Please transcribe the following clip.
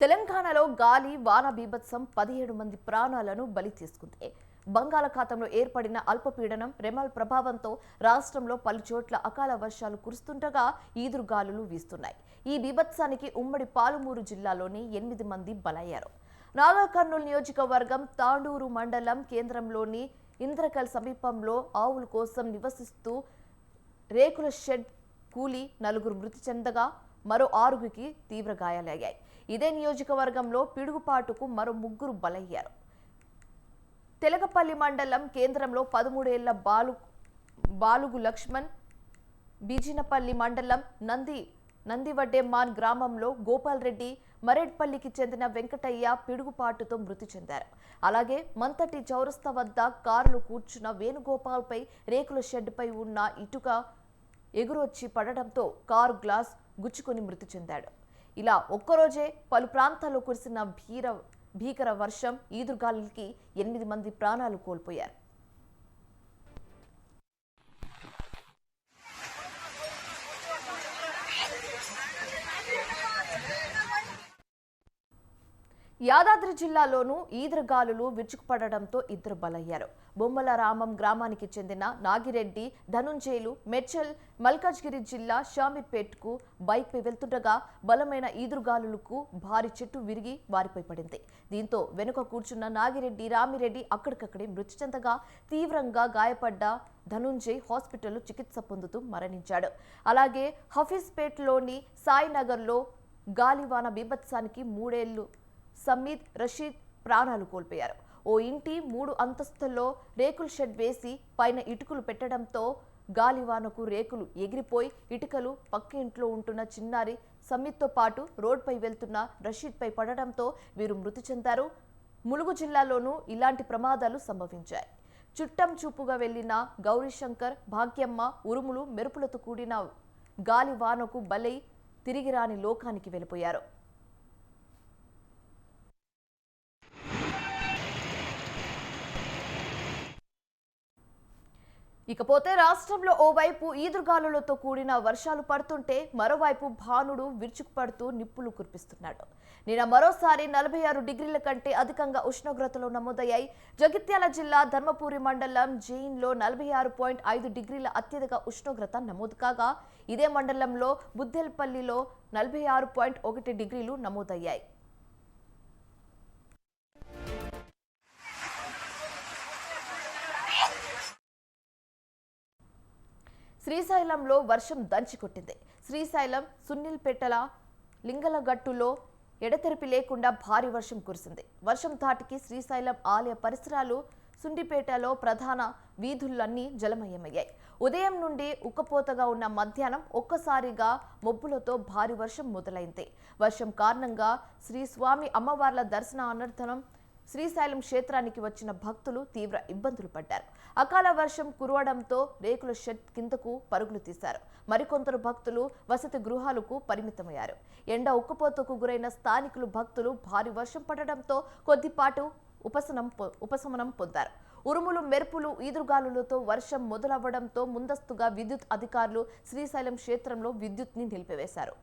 తెలంగాణలో గాలి వాన బీభత్సం పదిహేడు మంది ప్రాణాలను బలి తీసుకుంది. బంగాళాఖాతంలో ఏర్పడిన అల్పపీడనం రెమల్ ప్రభావంతో రాష్ట్రంలో పలుచోట్ల అకాల వర్షాలు కురుస్తుండగా ఈదురుగాలులు వీస్తున్నాయి. ఈ బీభత్సానికి ఉమ్మడి పాలుమూరు జిల్లాలోని ఎనిమిది మంది బలయ్యారు. నాగర్ కర్నూలు నియోజకవర్గం తాండూరు మండలం కేంద్రంలోని ఇంద్రకల్ సమీపంలో ఆవుల కోసం నివసిస్తూ రేకుల షెడ్ కూలి నలుగురు మృతి చెందగా మరో ఆరుగురికి తీవ్ర గాయాలయ్యాయి. ఇదే నియోజకవర్గంలో పిడుగుపాటుకు మరో ముగ్గురు బలయ్యారు. తెలగపల్లి మండలం కేంద్రంలో పదమూడేళ్ళ బాలు బాలుగు లక్ష్మణ్ బీజినపల్లి మండలం నంది నందివడ్డెమ్మాన్ గ్రామంలో గోపాల్ రెడ్డి మరేడ్పల్లికి చెందిన వెంకటయ్య పిడుగుపాటుతో మృతి చెందారు. అలాగే మంతటి చౌరస్తా వద్ద కారులో కూర్చున్న వేణుగోపాల్పై రేకుల షెడ్పై ఉన్న ఇటుక ఎగురొచ్చి పడడంతో కారు గ్లాస్ గుచ్చుకొని మృతి చెందాడు. ఇలా ఒక్కరోజే పలు ప్రాంతాల్లో కురిసిన భీర భీకర వర్షం ఈదురుగాలులకి ఎనిమిది మంది ప్రాణాలు కోల్పోయారు. యాదాద్రి జిల్లాలోనూ ఈదురుగాలులు విరుచుకుపడడంతో ఇద్దరు బలయ్యారు. బొమ్మల రామం గ్రామానికి చెందిన నాగిరెడ్డి ధనుంజయులు మెడ్చల్ మల్కాజ్గిరి జిల్లా షామీర్పేట్కు బైక్పై వెళ్తుండగా బలమైన ఈదురుగాలులకు భారీ చెట్టు విరిగి వారిపై పడింది. దీంతో వెనుక కూర్చున్న నాగిరెడ్డి రామిరెడ్డి అక్కడికక్కడే మృతి చెందగా తీవ్రంగా గాయపడ్డ ధనుంజయ్ హాస్పిటల్లో చికిత్స పొందుతూ మరణించాడు. అలాగే హఫీజ్పేట్లోని సాయినగర్లో గాలివాన బీభత్సానికి మూడేళ్ళు సమీద్ రషీద్ ప్రాణాలు కోల్పోయారు. ఓ ఇంటి మూడు అంతస్తుల్లో రేకుల షెడ్ వేసి పైన ఇటుకలు పెట్టడంతో గాలివానకు రేకులు ఎగిరిపోయి ఇటుకలు పక్క ఇంట్లో ఉంటున్న చిన్నారి సమీద్తో పాటు రోడ్పై వెళ్తున్న రషీద్పై పడడంతో వీరు మృతి చెందారు. ములుగు జిల్లాలోనూ ఇలాంటి ప్రమాదాలు సంభవించాయి. చుట్టం చూపుగా వెళ్ళిన గౌరీశంకర్ భాగ్యమ్మ ఉరుములు మెరుపులతో కూడిన గాలివానకు బలై తిరిగిరాని లోకానికి వెళ్ళిపోయారు. ఇకపోతే రాష్ట్రంలో ఓవైపు ఈదురుగాలులతో కూడిన వర్షాలు పడుతుంటే మరోవైపు భానుడు విరుచుకుపడుతూ నిప్పులు కురిపిస్తున్నాడు. నిన్న మరోసారి నలభై ఆరు డిగ్రీల కంటే అధికంగా ఉష్ణోగ్రతలు నమోదయ్యాయి. జగిత్యాల జిల్లా ధర్మపురి మండలం జైన్లో నలభై ఆరు పాయింట్ ఐదు డిగ్రీల అత్యధిక ఉష్ణోగ్రత నమోదు కాగా ఇదే మండలంలో బుద్దెల్పల్లిలో నలభై ఆరు పాయింట్ ఒకటి డిగ్రీలు నమోదయ్యాయి. శ్రీశైలంలో వర్షం దంచికొట్టింది శ్రీశైలం సున్నిల్పేటల లింగలగట్టులో ఎడతెరిపి లేకుండా భారీ వర్షం కురిసింది. వర్షం ధాటికి శ్రీశైలం ఆలయ పరిసరాలు సుండిపేటలో ప్రధాన వీధులన్నీ జలమయమయ్యాయి. ఉదయం నుండి ఉక్కపోతగా ఉన్న మధ్యాహ్నం ఒక్కసారిగా మబ్బులతో భారీ వర్షం మొదలైంది. వర్షం కారణంగా శ్రీ స్వామి అమ్మవార్ల దర్శన అనర్థనం శ్రీశైలం క్షేత్రానికి వచ్చిన భక్తులు తీవ్ర ఇబ్బందులు పడ్డారు. అకాల వర్షం కురవడంతో రేకుల షెడ్ కిందకు పరుగులు తీశారు. మరికొందరు భక్తులు వసతి గృహాలకు పరిమితమయ్యారు. ఎండ ఉక్కపోతకు గురైన స్థానికులు భక్తులు భారీ వర్షం పడడంతో కొద్దిపాటు ఉపశనం ఉపశమనం పొందారు. ఉరుములు మెరుపులు ఈదురుగాలులతో వర్షం మొదలవ్వడంతో ముందస్తుగా విద్యుత్ అధికారులు శ్రీశైలం క్షేత్రంలో విద్యుత్ని నిలిపివేశారు.